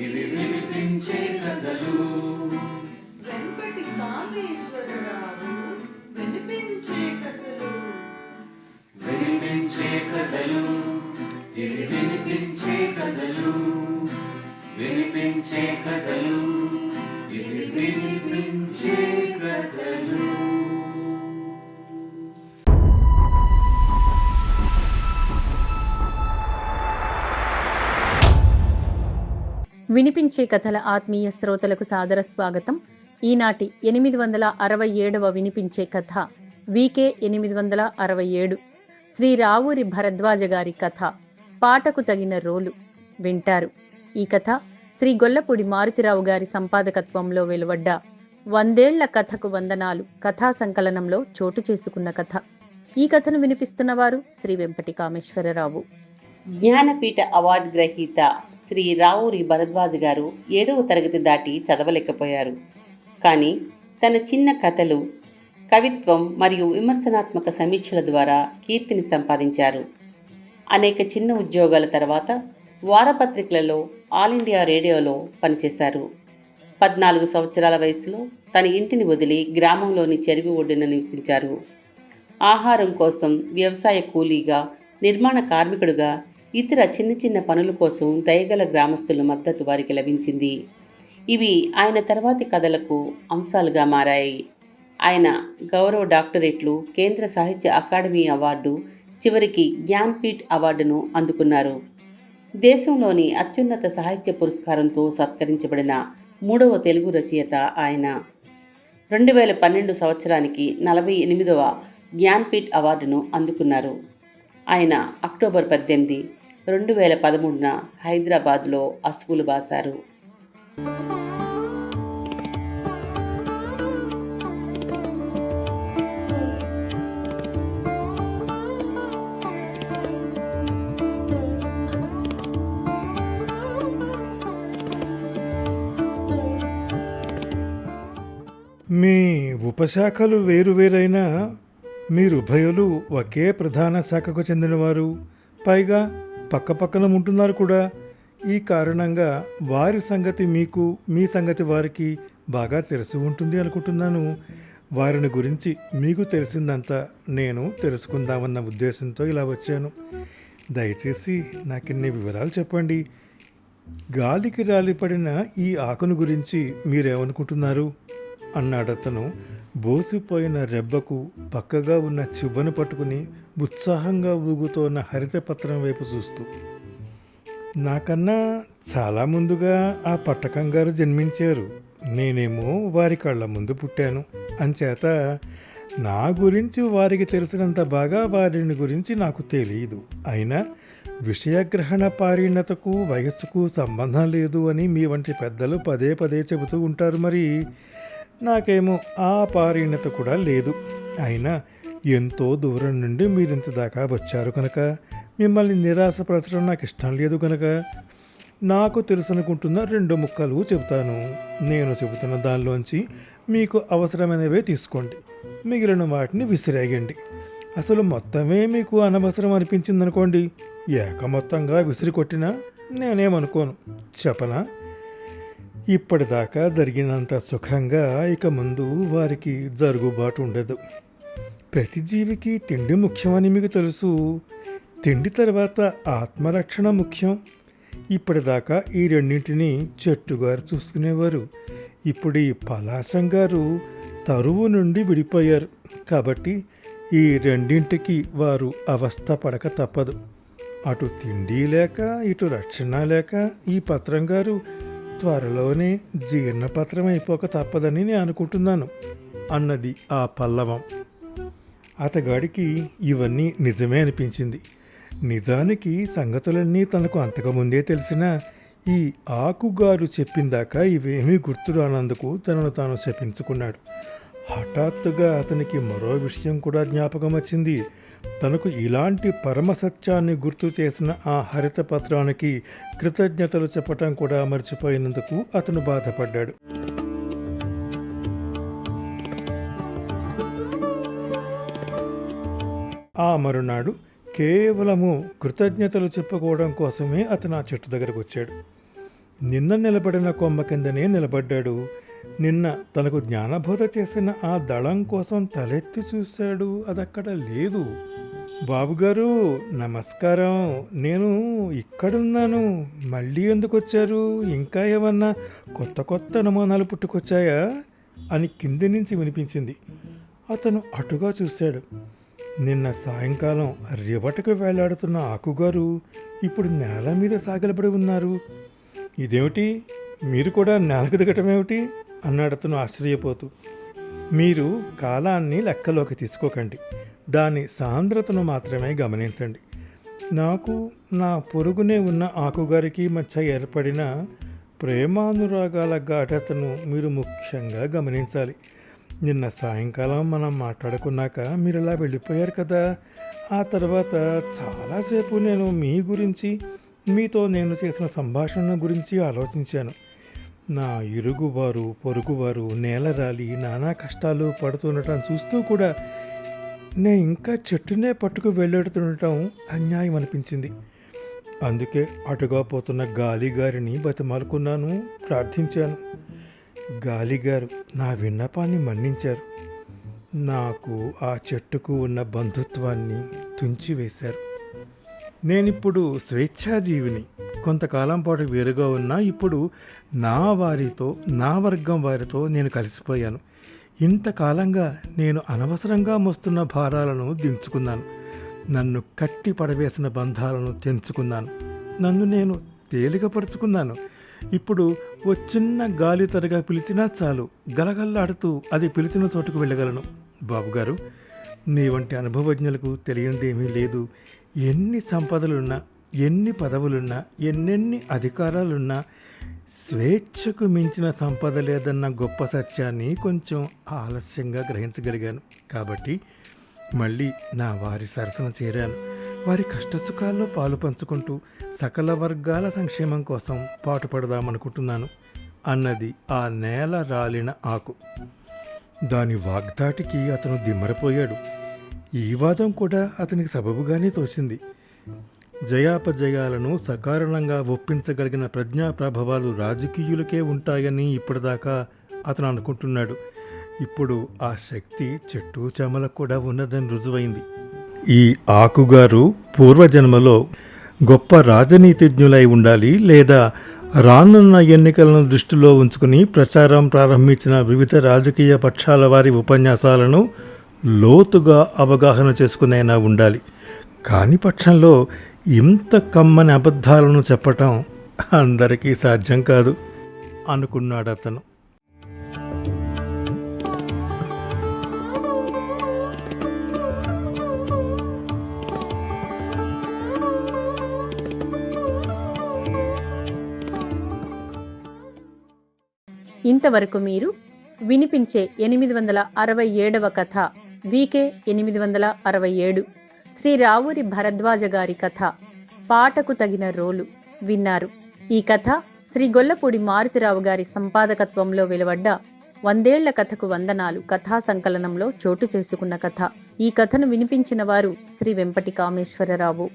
ఇవి వినిపించే కథలు. వెంపటి కామేశ్వరరావు వినిపించే కథలు. వినిపించే కథలు. ఇవి వినిపించే కథలు. వినిపించే కథలు. వినిపించే కథల ఆత్మీయ శ్రోతలకు సాదర స్వాగతం. ఈనాటి ఎనిమిది వందల అరవై ఏడవ వినిపించే కథ వికే ఎనిమిది వందల అరవై ఏడు శ్రీ రావూరి భరద్వాజ గారి కథ పాటకు తగిన రోలు వింటారు. ఈ కథ శ్రీ గొల్లపూడి మారుతిరావు గారి సంపాదకత్వంలో వెలువడ్డ వందేళ్ళ కథకు వందనాలు కథా సంకలనంలో చోటు చేసుకున్న కథ. ఈ కథను వినిపిస్తున్నవారు శ్రీ వెంపటి కామేశ్వరరావు. జ్ఞానపీఠ అవార్డు గ్రహీత శ్రీ రావూరి భరద్వాజ్ గారు ఏడవ తరగతి దాటి చదవలేకపోయారు. కానీ తన చిన్న కథలు కవిత్వం మరియు విమర్శనాత్మక సమీక్షల ద్వారా కీర్తిని సంపాదించారు. అనేక చిన్న ఉద్యోగాల తర్వాత వారపత్రికలలో ఆల్ ఇండియా రేడియోలో పనిచేశారు. పద్నాలుగు సంవత్సరాల వయసులో తన ఇంటిని వదిలి గ్రామంలోని చెరువు ఒడ్డున నివసించారు. ఆహారం కోసం వ్యవసాయ కూలీగా నిర్మాణ కార్మికుడుగా ఇతర చిన్న చిన్న పనుల కోసం దయగల గ్రామస్తుల మద్దతు వారికి లభించింది. ఇవి ఆయన తర్వాతి కథలకు అంశాలుగా మారాయి. ఆయన గౌరవ డాక్టరేట్లు కేంద్ర సాహిత్య అకాడమీ అవార్డు చివరికి జ్ఞాన్పీఠ్ అవార్డును అందుకున్నారు. దేశంలోని అత్యున్నత సాహిత్య పురస్కారంతో సత్కరించబడిన మూడవ తెలుగు రచయిత ఆయన. రెండు వేల పన్నెండు సంవత్సరానికి నలభై ఎనిమిదవ జ్ఞాన్పీఠ్ అవార్డును అందుకున్నారు. ఆయన అక్టోబర్ పద్దెనిమిది రెండు వేల పదమూడున హైదరాబాద్లో అసువులు బాశారు. మీ ఉపశాఖలు వేరువేరైనా మీరు ఉభయులు ఒకే ప్రధాన శాఖకు చెందినవారు. పైగా పక్కపక్కన ఉంటున్నారు కూడా. ఈ కారణంగా వారి సంగతి మీకు మీ సంగతి వారికి బాగా తెలిసి ఉంటుంది అనుకుంటున్నాను. వారిని గురించి మీకు తెలిసిందంతా నేను తెలుసుకుందామన్న ఉద్దేశంతో ఇలా వచ్చాను. దయచేసి నాకు ఇన్ని వివరాలు చెప్పండి. గాలికి రాలిపడిన ఈ ఆకును గురించి మీరేమనుకుంటున్నారు? అన్నాడతను బోసిపోయిన రెబ్బకు పక్కగా ఉన్న చివ్వను పట్టుకుని ఉత్సాహంగా ఊగుతోన్న హరితపత్రం వైపు చూస్తూ నాకన్నా చాలా ముందుగా ఆ పట్టకం గారు జన్మించారు. నేనేమో వారి కళ్ళ ముందు పుట్టాను. అంచేత నా గురించి వారికి తెలిసినంత బాగా వారిని గురించి నాకు తెలియదు. అయినా విషయగ్రహణ పారీణతకు వయస్సుకు సంబంధం లేదు అని మీ వంటి పెద్దలు పదే పదే చెబుతూ ఉంటారు మరి. నాకేమో ఆ పారీణత కూడా లేదు. అయినా ఎంతో దూరం నుండి మీరింత దాకా వచ్చారు కనుక. మిమ్మల్ని నిరాశపరచడం నాకు ఇష్టం లేదు కనుక నాకు తెలుసనుకుంటున్న రెండు ముక్కలు చెబుతాను. నేను చెబుతున్న దానిలోంచి మీకు అవసరమైనవే తీసుకోండి. మిగిలిన వాటిని విసిరేయండి. అసలు మొత్తమే మీకు అనవసరం అనిపించిందనుకోండి. ఏకమొత్తంగా విసిరి కొట్టినా నేనేమనుకోను. చెప్పనా? ఇప్పటిదాకా జరిగినంత సుఖంగా ఇక ముందు వారికి జరుగుబాటు ఉండదు. ప్రతి జీవికి తిండి ముఖ్యమని మీకు తెలుసు. తిండి తర్వాత ఆత్మరక్షణ ముఖ్యం. ఇప్పటిదాకా ఈ రెండింటిని చెట్టుగారు చూసుకునేవారు. ఇప్పుడు ఈ పలాసం గారు తరువు నుండి విడిపోయారు. కాబట్టి ఈ రెండింటికి వారు అవస్థ పడక తప్పదు. అటు తిండి లేక ఇటు రక్షణ లేక ఈ పత్రం గారు త్వరలోనే జీర్ణపత్రం అయిపోక తప్పదని నేను అనుకుంటున్నాను అన్నది ఆ పల్లవం. అతగాడికి ఇవన్నీ నిజమే అనిపించింది. నిజానికి సంగతులన్నీ తనకు అంతకుముందే తెలిసినా ఈ ఆకుగారు చెప్పిందాక ఇవేమీ గుర్తురానందుకు తనను తాను శపించుకున్నాడు. హఠాత్తుగా అతనికి మరో విషయం కూడా జ్ఞాపకం వచ్చింది. తనకు ఇలాంటి పరమసత్యాన్ని గుర్తు చేసిన ఆ హరిత పత్రానికి కృతజ్ఞతలు చెప్పటం కూడా మర్చిపోయినందుకు అతను బాధపడ్డాడు. ఆ మరునాడు కేవలము కృతజ్ఞతలు చెప్పుకోవడం కోసమే అతను ఆ చెట్టు దగ్గరకు వచ్చాడు. నిన్న నిలబడిన కొమ్మ కిందనే నిలబడ్డాడు. నిన్న తనకు జ్ఞానబోధ చేసిన ఆ దళం కోసం తలెత్తి చూశాడు. అదక్కడ లేదు. బాబుగారు నమస్కారం. నేను ఇక్కడున్నాను. మళ్ళీ ఎందుకు వచ్చారు? ఇంకా ఏమన్నా కొత్త కొత్త అనుమానాలు పుట్టుకొచ్చాయా? అని కింది నుంచి వినిపించింది. అతను అటుగా చూశాడు. నిన్న సాయంకాలం రివటకు వేలాడుతున్న ఆకుగారు ఇప్పుడు నేల మీద సాగిలపడి ఉన్నారు. ఇదేమిటి? మీరు కూడా నేలకు దిగటమేమిటి? అన్నాడతను ఆశ్చర్యపోతూ మీరు కాలాన్ని లెక్కలోకి తీసుకోకండి. దాని సాంద్రతను మాత్రమే గమనించండి. నాకు నా పొరుగునే ఉన్న ఆకుగారికి మధ్య ఏర్పడిన ప్రేమానురాగాల ఘాటతను మీరు ముఖ్యంగా గమనించాలి. నిన్న సాయంకాలం మనం మాట్లాడుకున్నాక మీరు ఇలా వెళ్ళిపోయారు కదా. ఆ తర్వాత చాలాసేపు నేను మీ గురించి మీతో నేను చేసిన సంభాషణ గురించి ఆలోచించాను. నా ఇరుగువారు పొరుగువారు నేలరాలి నానా కష్టాలు పడుతుండటం చూస్తూ కూడా నేను ఇంకా చెట్టునే పట్టుకు వెళ్ళెడుతుండటం అన్యాయం అనిపించింది. అందుకే అటుగా పోతున్న గాలిగారిని బతిమాలుకున్నాను ప్రార్థించాను. గాలిగారు నా విన్నపాన్ని మన్నించారు. నాకు ఆ చెట్టుకు ఉన్న బంధుత్వాన్ని తుంచివేశారు. నేనిప్పుడు స్వేచ్ఛాజీవిని. కొంతకాలం పాటు వేరుగా ఉన్నా ఇప్పుడు నా వారితో నా వర్గం వారితో నేను కలిసిపోయాను. ఇంతకాలంగా నేను అనవసరంగా మోస్తున్న భారాలను దించుకున్నాను. నన్ను కట్టి పడవేసిన బంధాలను తెంచుకున్నాను. నన్ను నేను తేలికపరుచుకున్నాను. ఇప్పుడు ఓ చిన్న గాలి తరగా పిలిచినా చాలు గలగల్లాడుతూ అది పిలిచిన చోటుకు వెళ్ళగలను. బాబుగారు నీ వంటి అనుభవజ్ఞులకు తెలియనిదేమీ లేదు. ఎన్ని సంపదలున్నా ఎన్ని పదవులున్నా ఎన్నెన్ని అధికారాలున్నా స్వేచ్ఛకు మించిన సంపద లేదన్న గొప్ప సత్యాన్ని కొంచెం ఆలస్యంగా గ్రహించగలిగాను. కాబట్టి మళ్ళీ నా వారి సరసన చేరాను. వారి కష్టసుఖాల్లో పాలు పంచుకుంటూ సకల వర్గాల సంక్షేమం కోసం పాటుపడదామనుకుంటున్నాను అన్నది ఆ నేల రాలిన ఆకు. దాని వాగ్దాటికి అతను దిమ్మరపోయాడు. ఈ వాదం కూడా అతనికి సబబుగానే తోచింది. జయాపజయాలను సకారణంగా ఒప్పించగలిగిన ప్రజ్ఞా ప్రభావాలు రాజకీయులకే ఉంటాయని ఇప్పటిదాకా అతను అనుకుంటున్నాడు. ఇప్పుడు ఆ శక్తి చెట్టు చెమలకు కూడా ఉన్నదని రుజువైంది. ఈ ఆకుగారు పూర్వజన్మలో గొప్ప రాజనీతిజ్ఞులై ఉండాలి లేదా రానున్న ఎన్నికలను దృష్టిలో ఉంచుకుని ప్రచారం ప్రారంభించిన వివిధ రాజకీయ పక్షాల వారి ఉపన్యాసాలను లోతుగా అవగాహన చేసుకునైనా ఉండాలి. కాని పక్షంలో ఇంత కమ్మని అబద్ధాలను చెప్పటం అందరికీ సాధ్యం కాదు అనుకున్నాడు అతను. ఇంతవరకు మీరు వినిపించే ఎనిమిది వందల అరవై ఏడవ కథ వీకే ఎనిమిది వందల అరవై ఏడు. శ్రీ రావూరి భరద్వాజ గారి కథ పాటకు తగిన రోలు విన్నారు. ఈ కథ శ్రీ గొల్లపూడి మారుతిరావు గారి సంపాదకత్వంలో వెలువడ్డ వందేళ్ళ కథకు వందనాలు కథా సంకలనంలో చోటు చేసుకున్న కథ. ఈ కథను వినిపించిన వారు శ్రీ వెంపటి కామేశ్వరరావు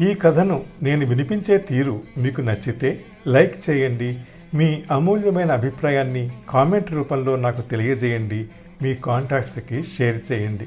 ఈ కథను నేను వినిపించే తీరు మీకు నచ్చితే లైక్ చేయండి. మీ అమూల్యమైన అభిప్రాయాన్ని కామెంట్ రూపంలో నాకు తెలియజేయండి. మీ కాంటాక్ట్స్కి షేర్ చేయండి.